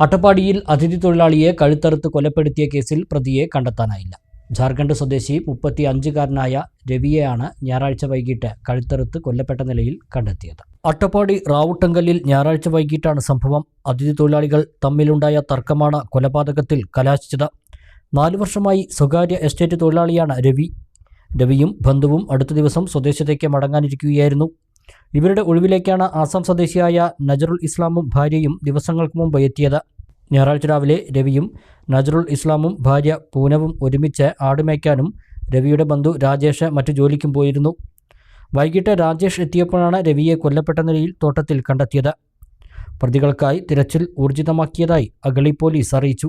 അട്ടപ്പാടിയിൽ അതിഥി തൊഴിലാളിയെ കഴുത്തറുത്ത് കൊലപ്പെടുത്തിയ കേസിൽ പ്രതിയെ കണ്ടെത്താനായില്ല. ജാർഖണ്ഡ് സ്വദേശി മുപ്പത്തി അഞ്ചുകാരനായ രവിയെയാണ് ഞായറാഴ്ച വൈകിട്ട് കഴുത്തറുത്ത് കൊല്ലപ്പെട്ട നിലയിൽ കണ്ടെത്തിയത്. അട്ടപ്പാടി റാവുട്ടങ്കലിൽ ഞായറാഴ്ച വൈകിട്ടാണ് സംഭവം. അതിഥി തൊഴിലാളികൾ തമ്മിലുണ്ടായ തർക്കമാണ് കൊലപാതകത്തിൽ കലാശിച്ചത്. നാലു വർഷമായി സ്വകാര്യ എസ്റ്റേറ്റ് തൊഴിലാളിയാണ് രവി. രവിയും ബന്ധുവും അടുത്ത ദിവസം സ്വദേശത്തേക്ക് മടങ്ങാനിരിക്കുകയായിരുന്നു. ഇവരുടെ ഒഴിവിലേക്കാണ് ആസാം സ്വദേശിയായ നജറുൽ ഇസ്ലാമും ഭാര്യയും ദിവസങ്ങൾക്ക് മുമ്പ് എത്തിയത്. ഞായറാഴ്ച രാവിലെ രവിയും നജറുൽ ഇസ്ലാമും ഭാര്യ പൂനവും ഒരുമിച്ച് ആടുമേയ്ക്കാനും രവിയുടെ ബന്ധു രാജേഷ് മറ്റു ജോലിക്കും പോയിരുന്നു. വൈകിട്ട് രാജേഷ് എത്തിയപ്പോഴാണ് രവിയെ കൊല്ലപ്പെട്ട നിലയിൽ തോട്ടത്തിൽ കണ്ടെത്തിയത്. പ്രതികൾക്കായി തിരച്ചിൽ ഊർജിതമാക്കിയതായി അഗളി പോലീസ് അറിയിച്ചു.